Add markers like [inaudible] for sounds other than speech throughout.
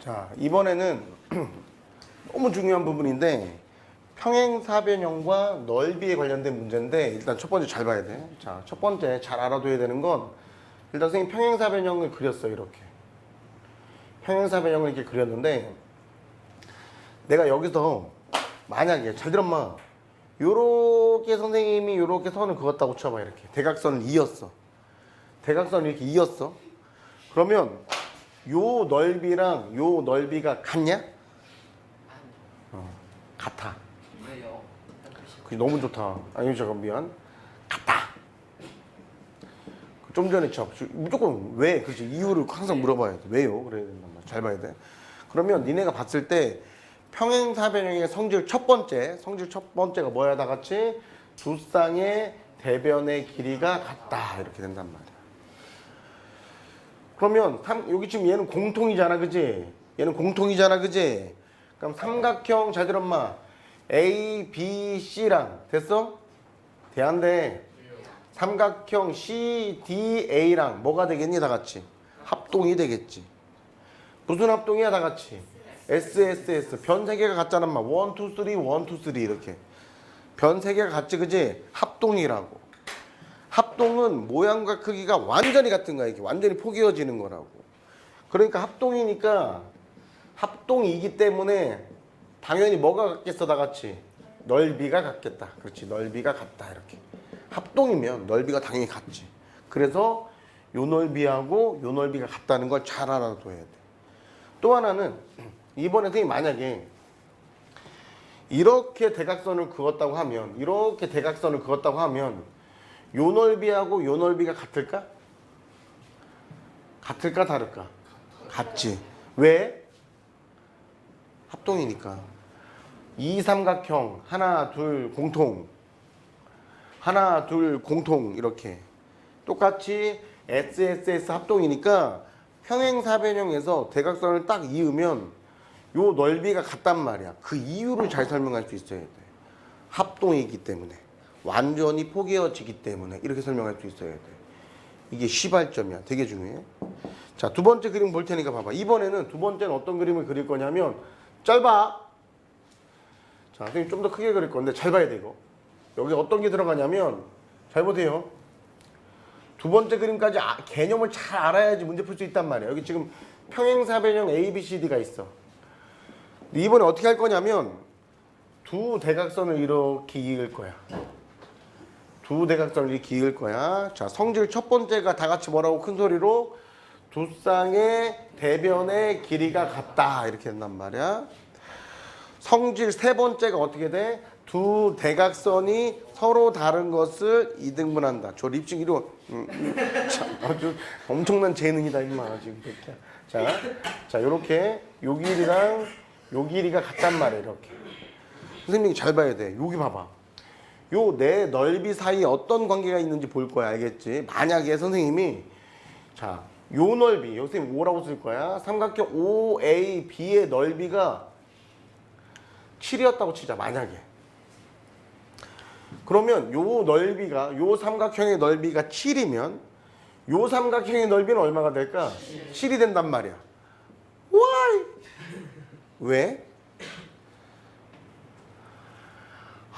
자, 이번에는 [clears throat] 너무 중요한 부분인데 평행사변형과 넓이에 관련된 문제인데 일단 첫 번째 잘 봐야 돼. 자, 첫 번째 잘 알아둬야 되는 건 일단 선생님 평행사변형을 그렸어요, 이렇게. 평행사변형을 이렇게 그렸는데 내가 여기서 만약에 잘 들었마 요렇게 선생님이 요렇게 선을 그었다고 쳐봐 이렇게 대각선을 이었어 대각선을 이렇게 이었어 그러면 요 넓이랑 요 넓이가 같냐? 어, 같아. 왜요? 그게 너무 좋다. 아니 잠깐 미안. 같다. 좀 전에 쳐. 무조건 왜? 그렇지. 이유를 항상 물어봐야 돼. 왜요? 그래야 된단 말이야. 잘 봐야 돼. 그러면 니네가 봤을 때 평행사변형의 성질 첫 번째, 성질 첫 번째가 뭐야 다 같이 두 쌍의 대변의 길이가 같다 이렇게 된단 말이야. 그러면 삼, 여기 지금 얘는 공통이잖아, 그지? 얘는 공통이잖아, 그지? 그럼 삼각형 잘 들었마 A, B, C랑 됐어? 대한데 삼각형 C, D, A랑 뭐가 되겠니 다 같이? 합동이 되겠지. 무슨 합동이야 다 같이? S, S, S 변 세 개가 같잖아, 마. 1, 2, 3, 1, 2, 3 이렇게. 변 세 개가 같지, 그지? 합동이라고. 합동은 모양과 크기가 완전히 같은 거야. 이게 완전히 포개어지는 거라고. 그러니까 합동이니까 합동이기 때문에 당연히 뭐가 같겠어 다 같이 넓이가 같겠다. 그렇지. 넓이가 같다 이렇게. 합동이면 넓이가 당연히 같지. 그래서 요 넓이하고 요 넓이가 같다는 걸 잘 알아둬야 돼. 또 하나는 [clears throat] 이번에 선생님 만약에 이렇게 대각선을 그었다고 하면 이렇게 대각선을 그었다고 하면 요 넓이하고 요 넓이가 같을까? 같을까 다를까? 같지. 왜? 합동이니까. 이 삼각형 하나 둘 공통 하나 둘 공통 이렇게 똑같이 SSS 합동이니까 평행사변형에서 대각선을 딱 이으면 요 넓이가 같단 말이야. 그 이유를 잘 설명할 수 있어야 돼. 합동이기 때문에 완전히 포개어지기 때문에 이렇게 설명할 수 있어야 돼. 이게 시발점이야. 되게 중요해. 자, 두 번째 그림 볼 테니까 봐봐. 이번에는 두 번째는 어떤 그림을 그릴 거냐면 짧아. 자, 선생님 좀 더 크게 그릴 건데 잘 봐야 돼 이거. 여기 어떤 게 들어가냐면 잘 보세요. 두 번째 그림까지 아- 개념을 잘 알아야지 문제 풀 수 있단 말이야. 여기 지금 평행사변형 A, B, C, D가 있어. 이번에 어떻게 할 거냐면 두 대각선을 이렇게 이을 거야. 두 대각선을 이렇게 이을 거야. 자, 성질 첫 번째가 다 같이 뭐라고 큰 소리로 두 쌍의 대변의 길이가 같다. 이렇게 된단 말이야. 성질 세 번째가 어떻게 돼? 두 대각선이 서로 다른 것을 이등분한다. 저 립싱 이로 음, 음, [laughs] 참, 아주 엄청난 재능이다 임마 지금. 자, 자 요렇게 요 길이랑 요 길이가 같단 말이야 이렇게. 선생님이 잘 봐야 돼. 여기 봐봐. 요 내 넓이 사이에 어떤 관계가 있는지 볼 거야 알겠지? 만약에 선생님이 자, 요 넓이, 요 선생님 5라고 쓸 거야. 삼각형 OAB의 넓이가 7이었다고 치자, 만약에. 그러면 요 넓이가, 요 삼각형의 넓이가 7이면 요 삼각형의 넓이는 얼마가 될까? 7이 된단 말이야. Why? 왜?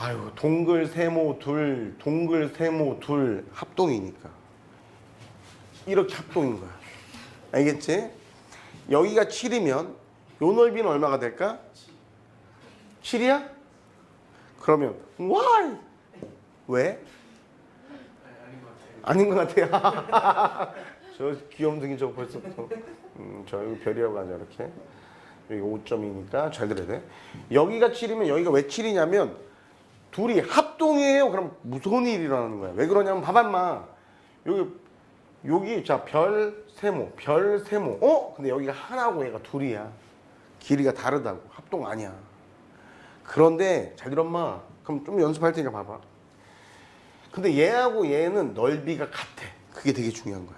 아유, 동글 세모 둘, 동글 세모 둘 합동이니까. 이렇게 합동인 거야. 알겠지? 여기가 7이면 요 넓이는 얼마가 될까? 7이야? 그러면 why? 왜? 아닌 것 같아요. [laughs] 저 귀염둥이 저 벌써 또, 음, 저 여기 별이라고 하죠 이렇게. 여기 5점이니까 잘 들어야 돼. 여기가 7이면 여기가 왜 7이냐면 둘이 합동이에요. 그럼 무서운 일이 일어나는 거야. 왜 그러냐면 봐봐마. 여기 여기 자 별 세모 별 세모. 어? 근데 여기가 하나고 얘가 둘이야. 길이가 다르다고. 합동 아니야. 그런데 잘 들어 엄마. 그럼 좀 연습할 테니까 봐봐. 근데 얘하고 얘는 넓이가 같아. 그게 되게 중요한 거야.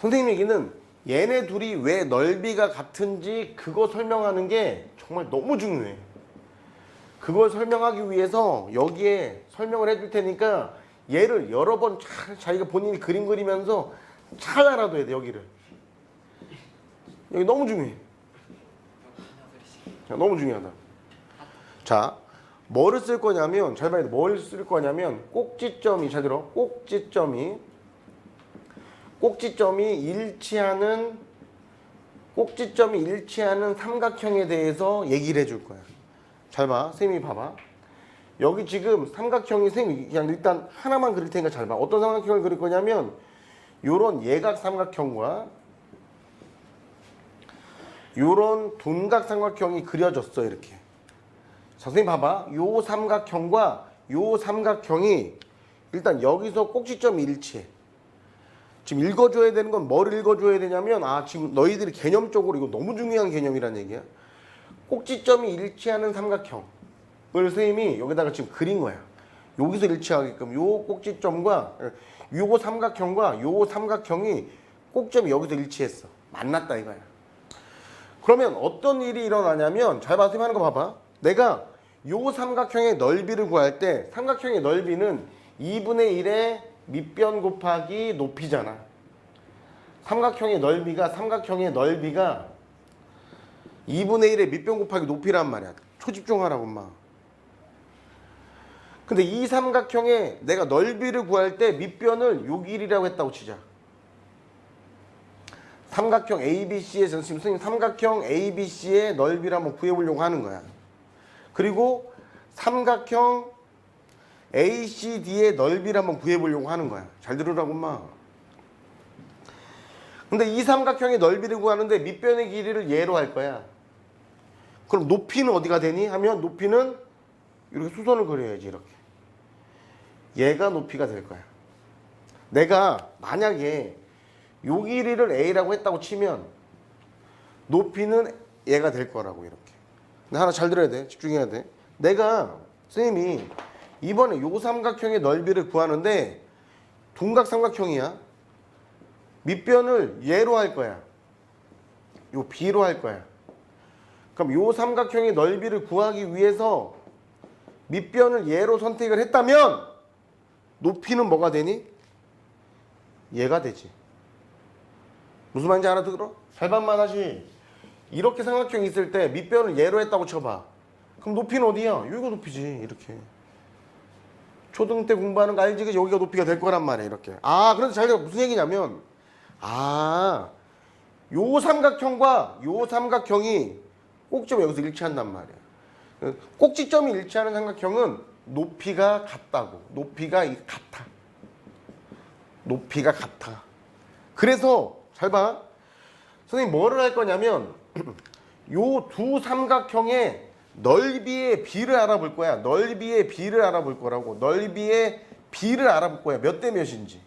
선생님 얘기는 얘네 둘이 왜 넓이가 같은지 그거 설명하는 게 정말 너무 중요해 그걸 설명하기 위해서 여기에 설명을 해줄 테니까 얘를 여러 번잘 자기가 본인이 그림 그리면서 잘 알아둬야 돼 여기를 여기 너무 중요해 너무 중요하다. 자, 뭐를 쓸 거냐면 잘 봐야 돼. 뭘쓸 거냐면 꼭지점이 잘 들어. 꼭지점이 꼭지점이 일치하는 꼭지점이 일치하는 삼각형에 대해서 얘기를 해줄 거야. 잘 봐. 선생님이 봐봐. 여기 지금 삼각형이 선생님 그냥 일단 하나만 그릴 테니까 잘 봐. 어떤 삼각형을 그릴 거냐면 요런 예각 삼각형과 요런 둔각 삼각형이 그려졌어 이렇게. 자, 선생님 봐봐. 요 삼각형과 요 삼각형이 일단 여기서 꼭지점이 일치해. 지금 읽어줘야 되는 건 뭘 읽어줘야 되냐면 아 지금 너희들이 개념적으로 이거 너무 중요한 개념이란 얘기야. 꼭지점이 일치하는 삼각형을 선생님이 여기다가 지금 그린 거야. 여기서 일치하게끔 요 꼭지점과 요거 삼각형과 요 삼각형이 꼭점이 여기서 일치했어. 만났다 이거야. 그러면 어떤 일이 일어나냐면 잘 봐, 선생님 하는 거 봐봐. 내가 요 삼각형의 넓이를 구할 때 삼각형의 넓이는 2분의 1의 밑변 곱하기 높이잖아. 삼각형의 넓이가 삼각형의 넓이가 2분의 1의 밑변 곱하기 높이란 말이야. 초집중하라고 엄마. 근데 이 삼각형의 내가 넓이를 구할 때 밑변을 요 길이라고 했다고 치자. 삼각형 ABC에서 지금 선생님 삼각형 ABC의 넓이를 한번 구해보려고 하는 거야. 그리고 삼각형 ACD의 넓이를 한번 구해보려고 하는 거야. 잘 들으라고 엄마. 근데 이 삼각형의 넓이를 구하는데 밑변의 길이를 예로 할 거야. 그럼 높이는 어디가 되니? 하면 높이는 이렇게 수선을 그려야지 이렇게. 얘가 높이가 될 거야. 내가 만약에 요 길이를 A라고 했다고 치면 높이는 얘가 될 거라고 이렇게. 근데 하나 잘 들어야 돼. 집중해야 돼. 내가 선생님이 이번에 요 삼각형의 넓이를 구하는데 둔각 삼각형이야. 밑변을 얘로 할 거야. 요 B로 할 거야. 그럼 요 삼각형의 넓이를 구하기 위해서 밑변을 얘로 선택을 했다면 높이는 뭐가 되니? 얘가 되지. 무슨 말인지 알아들어? 잘반만 하시. 이렇게 삼각형이 있을 때 밑변을 얘로 했다고 쳐봐. 그럼 높이는 어디야? 여기가 높이지. 이렇게. 초등 때 공부하는 거 알지? 여기가 높이가 될 거란 말이야. 이렇게. 아, 그래서 잘 들어. 무슨 얘기냐면, 아, 요 삼각형과 요 삼각형이 꼭지점이 여기서 일치한단 말이야. 꼭지점이 일치하는 삼각형은 높이가 같다고. 높이가 이- 같아. 높이가 같아. 그래서 잘 봐. 선생님 뭐를 할 거냐면 [clears throat] 요 두 삼각형의 넓이의 비를 알아볼 거야. 넓이의 비를 알아볼 거라고. 넓이의 비를 알아볼 거야. 몇 대 몇인지.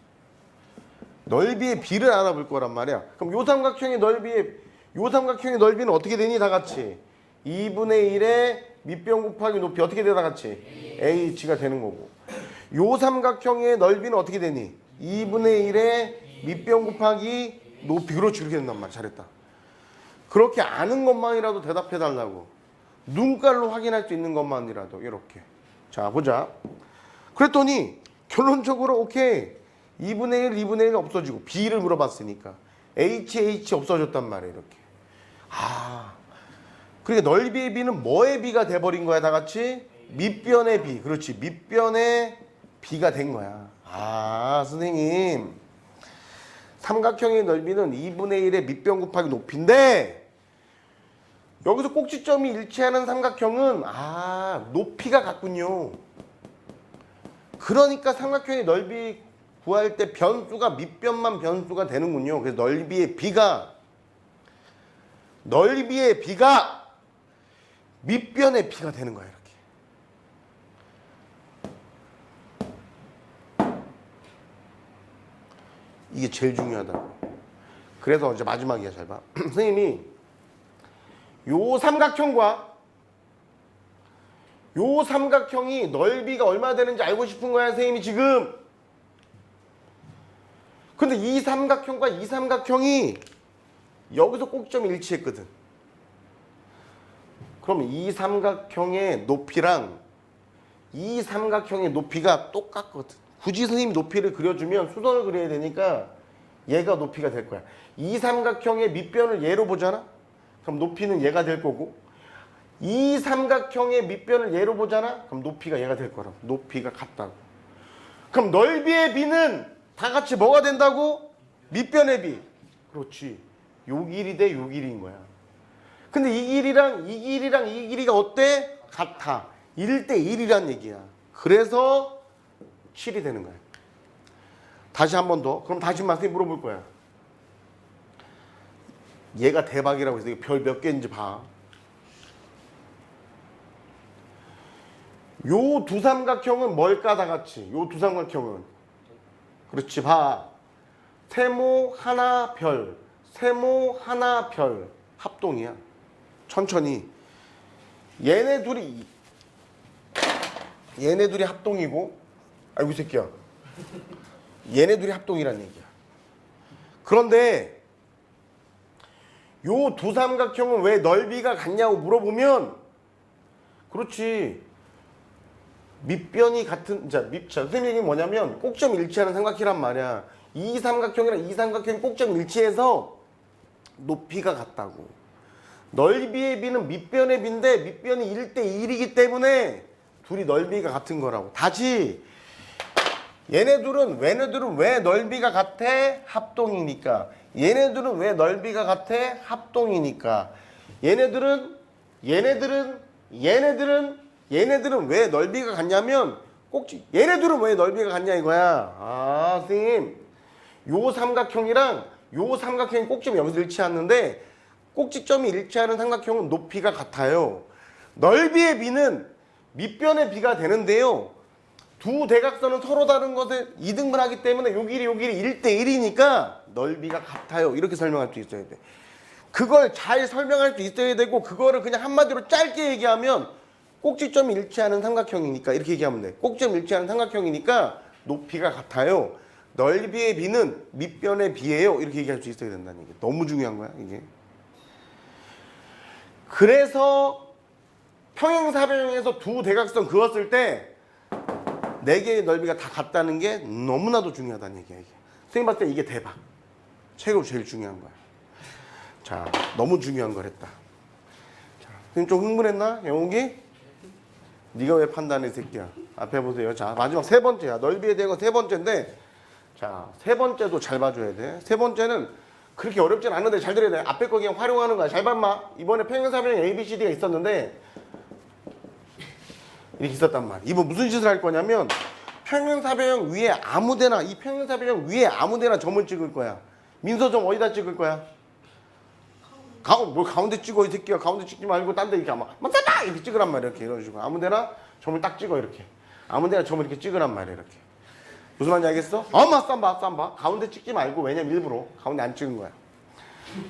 넓이의 비를 알아볼 거란 말이야. 그럼 요 삼각형의 넓이의 요 삼각형의 넓이는 어떻게 되니 다 같이 2분의 1의 밑변 곱하기 높이 어떻게 돼다 같이 h가 되는 거고. 요 삼각형의 넓이는 어떻게 되니 2분의 1의 밑변 곱하기 높이 그렇지 그렇게 된단 말이야. 잘했다. 그렇게 아는 것만이라도 대답해 달라고. 눈깔로 확인할 수 있는 것만이라도 이렇게. 자 보자. 그랬더니 결론적으로 오케이 2분의 1, 2분의 1 없어지고 B를 물어봤으니까 H, H 없어졌단 말이에요 이렇게. 아, 그러니까 넓이의 B는 뭐의 B가 돼버린 거야 다 같이? 밑변의 B, 그렇지 밑변의 B가 된 거야. 아, 선생님 삼각형의 넓이는 2분의 1의 밑변 곱하기 높이인데 여기서 꼭지점이 일치하는 삼각형은 아 높이가 같군요. 그러니까 삼각형의 넓이 구할 때 변수가 밑변만 변수가 되는군요. 그래서 넓이의 비가 넓이의 비가 밑변의 비가 되는 거야 이렇게. 이게 제일 중요하다고. 그래서 이제 마지막이야 잘 봐. [clears throat] 선생님이 요 삼각형과 요 삼각형이 넓이가 얼마 되는지 알고 싶은 거야 선생님이 지금. 근데 이 삼각형과 이 삼각형이 여기서 꼭지점이 일치했거든. 그럼 이 삼각형의 높이랑 이 삼각형의 높이가 똑같거든. 굳이 선생님이 높이를 그려주면 수선을 그려야 되니까 얘가 높이가 될 거야. 이 삼각형의 밑변을 얘로 보잖아? 그럼 높이는 얘가 될 거고 이 삼각형의 밑변을 얘로 보잖아? 그럼 높이가 얘가 될 거라고. 높이가 같다고. 그럼 넓이의 비는 다 같이 뭐가 된다고? 밑변의 비. 그렇지. 요 길이 대 요 길이인 거야. 근데 이 길이랑 이 길이랑 이 길이가 어때? 같아. 1대 1이란 얘기야. 그래서 7이 되는 거야. 다시 한 번 더. 그럼 다시 선생님 물어볼 거야. 얘가 대박이라고 해서 별 몇 개인지 봐. 요 두 삼각형은 뭘까 다 같이? 요 두 삼각형은 그렇지 봐. 세모 하나 별, 세모 하나 별 합동이야. 천천히. 얘네 둘이 얘네 둘이 합동이고, 아이고 이 새끼야. 얘네 둘이 합동이란 얘기야. 그런데 요 두 삼각형은 왜 넓이가 같냐고 물어보면 그렇지 밑변이 같은 자, 밑, 자 선생님 얘기는 뭐냐면 꼭점 일치하는 삼각형이란 말이야 이 삼각형이랑 이 삼각형이 꼭점 일치해서 높이가 같다고 넓이의 비는 밑변의 비인데 밑변이 1대 1이기 때문에 둘이 넓이가 같은 거라고 다시 얘네들은 얘네들은 왜 넓이가 같아? 합동이니까. 얘네들은 왜 넓이가 같아? 합동이니까. 얘네들은 얘네들은 얘네들은 얘네들은 왜 넓이가 같냐면 꼭지 얘네들은 왜 넓이가 같냐 이거야. 아, 선생님. 요 삼각형이랑 요 삼각형이 꼭지점이 여기서 일치하는데 꼭지점이 일치하는 삼각형은 높이가 같아요. 넓이의 비는 밑변의 비가 되는데요. 두 대각선은 서로 다른 것에 이등분 하기 때문에 요 길이 요 길이 1대 1이니까 넓이가 같아요. 이렇게 설명할 수 있어야 돼. 그걸 잘 설명할 수 있어야 되고 그거를 그냥 한마디로 짧게 얘기하면 꼭지점이 일치하는 삼각형이니까 이렇게 얘기하면 돼. 꼭지점 일치하는 삼각형이니까 높이가 같아요. 넓이의 비는 밑변의 비예요. 이렇게 얘기할 수 있어야 된다는 얘기. 너무 중요한 거야, 이게. 그래서 평행사변형에서 두 대각선 그었을 때 네 개의 넓이가 다 같다는 게 너무나도 중요하다는 얘기야 이게. 선생님 봤을 때 이게 대박. 최고 제일 중요한 거야. 자, 너무 중요한 걸 했다. 자, 선생님 좀 흥분했나? 영욱이? 네가 왜 판단해, 이 새끼야? 앞에 보세요. 자, 마지막 세 번째야. 넓이에 대한 거세 번째인데, 자, 세 번째도 잘 봐줘야 돼. 세 번째는 그렇게 어렵진 않은데 잘 들어야 돼. 앞에 거 그냥 활용하는 거야. 잘 봐봐. 이번에 평행사변형 ABCD가 있었는데, 이렇게 있었단 말이야. 이번 무슨 짓을 할 거냐면 평행사변형 위에 아무데나 이 평행사변형 위에 아무데나 점을 찍을 거야. 민서점 어디다 찍을 거야? 가운 뭘 가운데 찍어 이 새끼야. 가운데 찍지 말고 딴 데 이렇게 아마 맞다 이렇게 찍으란 말이야. 이렇게 이런 식으로 아무데나 점을 딱 찍어 이렇게. 아무데나 점을 이렇게 찍으란 말이야. 이렇게. 무슨 말인지 알겠어? 엄마 쌈봐 쌈봐. 가운데 찍지 말고 왜냐면 일부러 가운데 안 찍은 거야.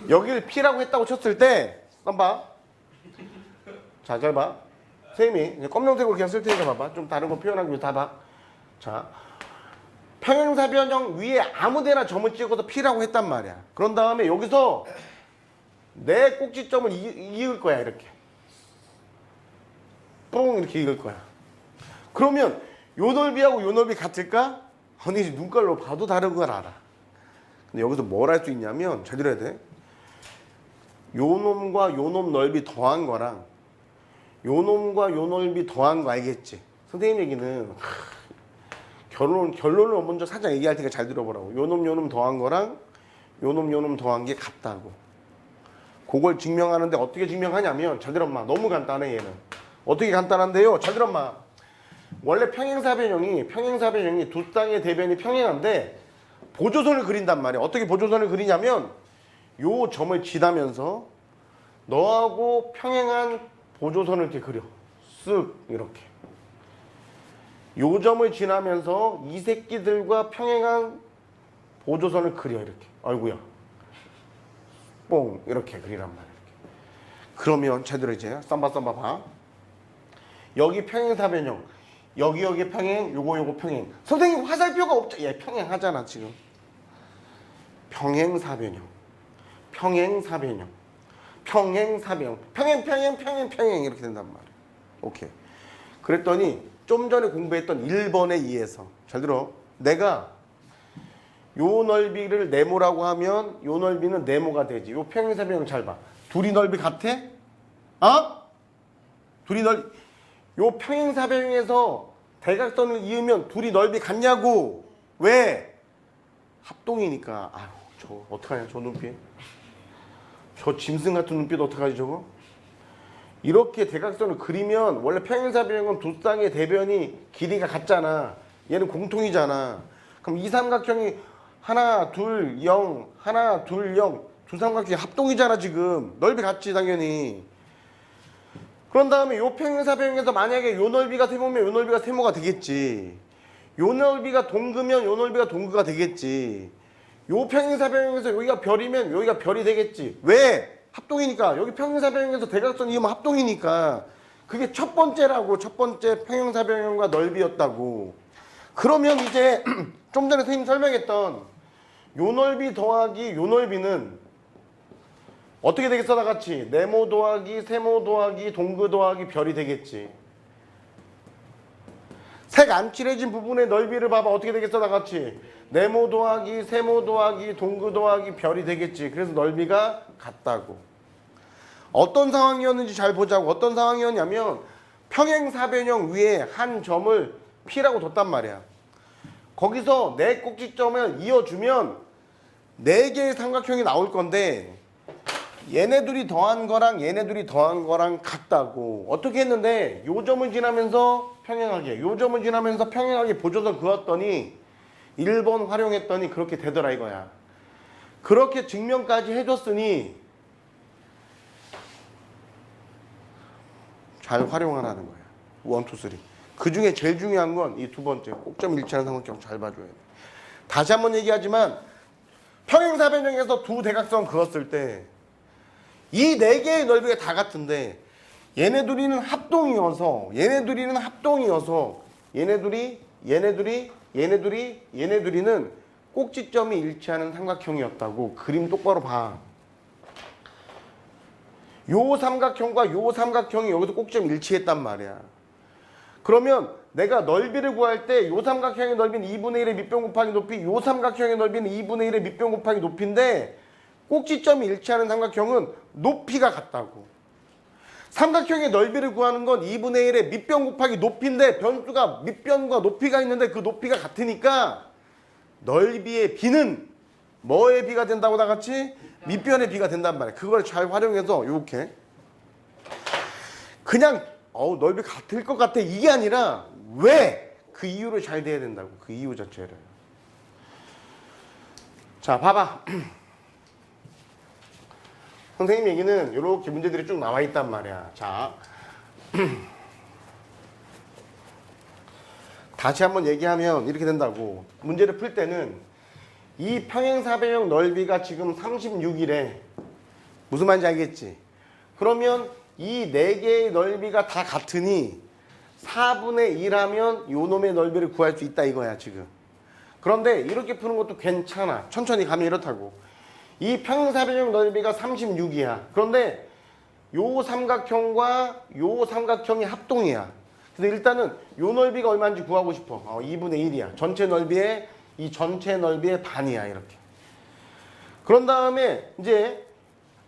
여기를 P라고 했다고 쳤을 때 쌈봐. 자, 잘 봐. 선생님이 검정색으로 그냥 쓸 테니까 봐봐. 좀 다른 거 표현하기 위해서 다 봐. 자, 평행사 변형 위에 아무 데나 점을 찍어서 P라고 했단 말이야. 그런 다음에 여기서 내 꼭지점을 이, 이을 거야 이렇게. 뽕 이렇게 이을 거야. 그러면 요 넓이하고 요 넓이 같을까? 아니 눈깔로 봐도 다른 걸 알아. 근데 여기서 뭘 할 수 있냐면 잘 들어야 돼. 요 놈과 요 놈 넓이 더한 거랑 요 놈과 요 넓이 더한 거 알겠지? 선생님 얘기는 하, 결론 결론을 먼저 살짝 얘기할 테니까 잘 들어보라고. 요 놈 요 놈 더한 거랑 요 놈 요 놈 더한 게 같다고. 그걸 증명하는데 어떻게 증명하냐면 잘 들어봐. 너무 간단해 얘는. 어떻게 간단한데요? 잘 들어봐. 원래 평행사 변형이 평행사 변형이 두 쌍의 대변이 평행한데 보조선을 그린단 말이야. 어떻게 보조선을 그리냐면 요 점을 지나면서 너하고 평행한 보조선을 이렇게 그려. 쓱 이렇게. 요 점을 지나면서 이 새끼들과 평행한 보조선을 그려 이렇게. 아이고야. 뽕 이렇게 그리란 말이야. 이렇게. 그러면 제대로 이제 쌈바 쌈바 봐. 여기 평행사 변형. 여기 여기 평행, 요거 요거 평행. 선생님 화살표가 없죠? 얘 평행하잖아 지금. 평행사변형. 평행사변형. 평행사변형. 평행 평행 평행 평행 이렇게 된단 말이야. 오케이. 그랬더니 좀 전에 공부했던 1번에 의해서 잘 들어. 내가 요 넓이를 네모라고 하면 요 넓이는 네모가 되지. 요 평행사변형 잘 봐. 둘이 넓이 같아? 어? 둘이 넓, 요 평행사변형에서 대각선을 이으면 둘이 넓이 같냐고. 왜? 합동이니까. 아유, 저 어떡하냐, 저 눈빛. 저 짐승 같은 눈빛 어떡하지, 저거? 이렇게 대각선을 그리면 원래 평행사변형은 두 쌍의 대변이 길이가 같잖아. 얘는 공통이잖아. 그럼 이 삼각형이 하나, 둘, 영, 하나, 둘, 영. 두 삼각형이 합동이잖아, 지금. 넓이 같지, 당연히. 그런 다음에 요 평행사 변형에서 만약에 요 넓이가 세모면 요 넓이가 세모가 되겠지. 요 넓이가 동그면 요 넓이가 동그가 되겠지. 요 평행사 변형에서 여기가 별이면 여기가 별이 되겠지. 왜? 합동이니까. 여기 평행사 변형에서 대각선 이으면 합동이니까. 그게 첫 번째라고. 첫 번째 평행사 변형과 넓이였다고. 그러면 이제 [clears throat] 좀 전에 선생님 설명했던 요 넓이 더하기 요 넓이는 어떻게 되겠어 다 같이? 네모 더하기 세모 더하기 동그 더하기 별이 되겠지. 색 안 칠해진 부분의 넓이를 봐봐. 어떻게 되겠어 다 같이? 네모 더하기 세모 더하기 동그 더하기 별이 되겠지. 그래서 넓이가 같다고. 어떤 상황이었는지 잘 보자고. 어떤 상황이었냐면 평행사변형 위에 한 점을 P라고 뒀단 말이야. 거기서 네 꼭지점을 이어주면 네 개의 삼각형이 나올 건데 얘네 둘이 더한 거랑 얘네 둘이 더한 거랑 같다고. 어떻게 했는데? 요 점을 지나면서 평행하게 요 점을 지나면서 평행하게 보조선 그었더니 1번 활용했더니 그렇게 되더라 이거야. 그렇게 증명까지 해줬으니 잘 활용하라는 거야. 원, 투, 쓰리. 그 중에 제일 중요한 건 이 두 번째. 꼭점 일치하는 삼각형 잘 봐줘야 돼. 다시 한번 얘기하지만 평행사변형에서 두 대각선 그었을 때 이 네 개의 넓이가 다 같은데 얘네 둘이는 합동이어서 얘네 둘이는 합동이어서 얘네 둘이 얘네 둘이 얘네 둘이 얘네 둘이는 꼭지점이 일치하는 삼각형이었다고 그림 똑바로 봐. 요 삼각형과 요 삼각형이 여기서 꼭지점 일치했단 말이야. 그러면 내가 넓이를 구할 때 요 삼각형의 넓이는 2분의 1의 밑변 곱하기 높이 요 삼각형의 넓이는 2분의 1의 밑변 곱하기 높이인데 꼭지점이 일치하는 삼각형은 높이가 같다고. 삼각형의 넓이를 구하는 건 2분의 1의 밑변 곱하기 높이인데 변수가 밑변과 높이가 있는데 그 높이가 같으니까 넓이의 비는 뭐의 비가 된다고 다 같이? 밑변의 비가 된단 말이야. 그걸 잘 활용해서 이렇게 그냥 어우 넓이 같을 것 같아 이게 아니라 왜 그 이유를 잘 돼야 된다고 그 이유 자체를 자 봐봐 [clears throat] 선생님 얘기는 이렇게 문제들이 쭉 나와 있단 말이야. 자. [clears throat] 다시 한번 얘기하면 이렇게 된다고. 문제를 풀 때는 이 평행사변형 넓이가 지금 36이래. 무슨 말인지 알겠지? 그러면 이 네 개의 넓이가 다 같으니 4분의 1 하면 요 놈의 넓이를 구할 수 있다 이거야, 지금. 그런데 이렇게 푸는 것도 괜찮아. 천천히 가면 이렇다고. 이 평행사변형 넓이가 36이야. 그런데 요 삼각형과 요 삼각형이 합동이야. 그래서 일단은 요 넓이가 얼마인지 구하고 싶어. 어, 2분의 1이야. 전체 넓이의 이 전체 넓이의 반이야. 이렇게. 그런 다음에 이제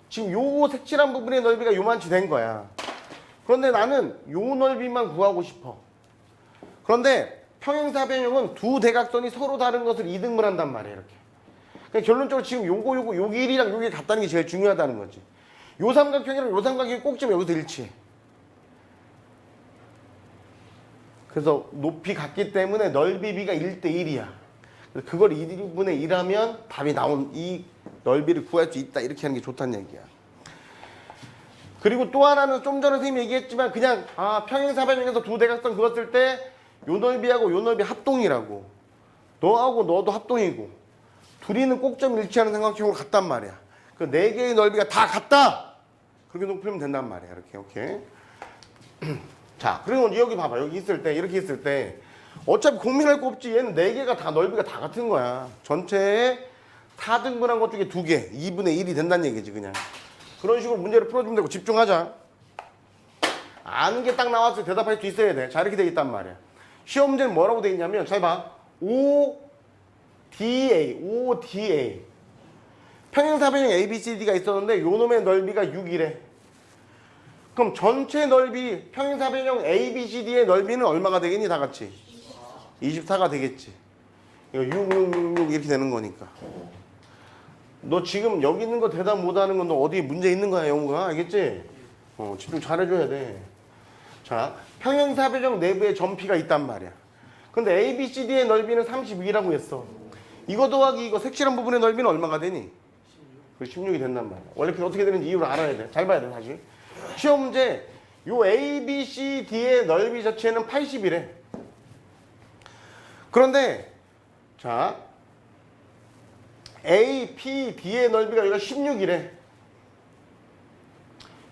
지금 요 색칠한 부분의 넓이가 요만치 된 거야. 그런데 나는 요 넓이만 구하고 싶어. 그런데 평행사변형은 두 대각선이 서로 다른 것을 이등분 한단 말이야. 이렇게. 그러니까 결론적으로 지금 요거 요거 요 길이랑 요게 같다는 게 제일 중요하다는 거지. 요 삼각형이랑 요 삼각형이 꼭지면 여기서 일치해. 그래서 높이 같기 때문에 넓이 비가 1대 1이야. 그걸 1분의 1 하면 답이 나온 이 넓이를 구할 수 있다. 이렇게 하는 게 좋다는 얘기야. 그리고 또 하나는 좀 전에 선생님이 얘기했지만 그냥 아 평행사변형에서 두 대각선 그었을 때 요 넓이하고 요 넓이 합동이라고. 너하고 너도 합동이고. 둘이는 꼭점 일치하는 삼각형으로 같단 말이야. 그 네 개의 넓이가 다 같다. 그렇게 높이면 된단 말이야. 이렇게 오케이. [clears throat] 자, 그리고 여기 봐봐. 여기 있을 때 이렇게 있을 때 어차피 고민할 거 없지. 얘는 네 개가 다 넓이가 다 같은 거야. 전체에 4등분한 것 중에 두 개, 2분의 1이 된다는 얘기지 그냥. 그런 식으로 문제를 풀어주면 되고 집중하자. 아는 게 딱 나왔을 때 대답할 수 있어야 돼. 자, 이렇게 돼 있단 말이야. 시험 문제는 뭐라고 돼 있냐면 잘 봐. O DA, ODA. 평행사변형 ABCD가 있었는데 요 놈의 넓이가 6이래. 그럼 전체 넓이 평행사변형 ABCD의 넓이는 얼마가 되겠니 다 같이? 24가 되겠지. 이거 6, 6, 6, 6 이렇게 되는 거니까. 너 지금 여기 있는 거 대답 못 하는 건 너 어디 문제 있는 거야 영우가 알겠지? 어 집중 잘해줘야 돼. 자 평행사변형 내부에 점피가 있단 말이야. 근데 ABCD의 넓이는 32라고 했어. 이거 더하기 이거 색칠한 부분의 넓이는 얼마가 되니? 그 16이 된단 말이야. 원래 어떻게 되는지 이유를 알아야 돼. 잘 봐야 돼, 다시. 시험 문제, 요 A, B, C, D의 넓이 자체는 80이래. 그런데, 자, A, P, D의 넓이가 여기가 16이래.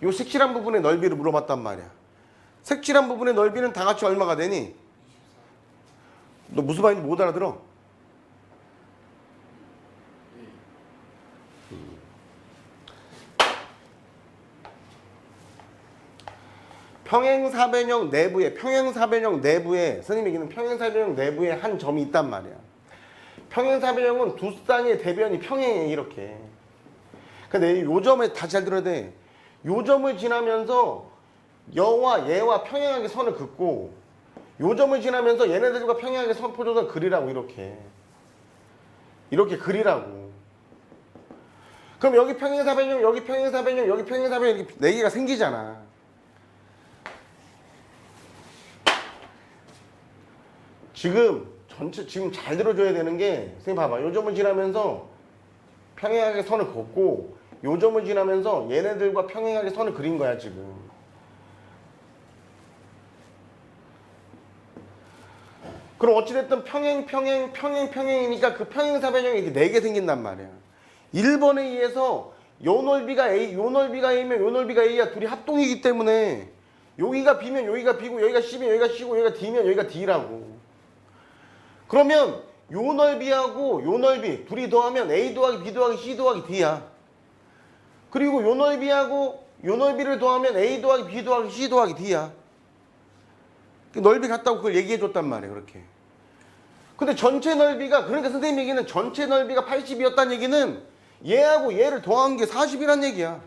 요 색칠한 부분의 넓이를 물어봤단 말이야. 색칠한 부분의 넓이는 다 같이 얼마가 되니? 너 무슨 말인지 못 알아들어? 평행사변형 내부에 평행사변형 내부에 선생님이 얘기는 평행사변형 내부에 한 점이 있단 말이야. 평행사변형은 두 쌍의 대변이 평행해 이렇게. 근데 요 점에 다시 잘 들어야 돼. 요 점을 지나면서 여와 얘와 평행하게 선을 긋고 요 점을 지나면서 얘네들과 평행하게 선 포조선 그리라고 이렇게. 이렇게 그리라고. 그럼 여기 평행사변형, 여기 평행사변형, 여기 평행사변형 이렇게 네 개가 생기잖아. 지금 전체 지금 잘 들어줘야 되는 게 선생님 봐봐. 요 점을 지나면서 평행하게 선을 걷고 요 점을 지나면서 얘네들과 평행하게 선을 그린 거야 지금. 그럼 어찌됐든 평행 평행 평행 평행이니까 그 평행 사변형이 이렇게 네 개 생긴단 말이야. 1번에 의해서 요 넓이가 A 요 넓이가 A면 요 넓이가 A야. 둘이 합동이기 때문에 여기가 B면 여기가 B고 여기가 C면 여기가 C고 여기가 D면 여기가 D라고 그러면 요 넓이하고 요 넓이 둘이 더하면 A 더하기 B 더하기 C 더하기 D야. 그리고 요 넓이하고 요 넓이를 더하면 A 더하기 B 더하기 C 더하기 D야. 그 넓이 같다고 그걸 얘기해 줬단 말이에요. 그렇게. 근데 전체 넓이가 그러니까 선생님 얘기는 전체 넓이가 80이었다는 얘기는 얘하고 얘를 더한 게 40이란 얘기야.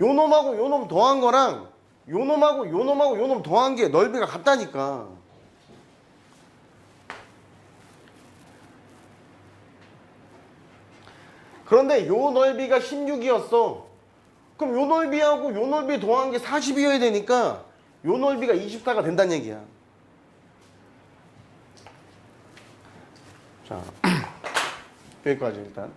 요 놈하고 요 놈 더한 거랑 요 놈하고 요 놈하고 요 놈 더한 게 넓이가 같다니까. 그런데 요 넓이가 16이었어. 그럼 요 넓이하고 요 넓이 더한 게 40이어야 되니까 요 넓이가 24가 된다는 얘기야. 자, [clears throat] 여기까지 일단.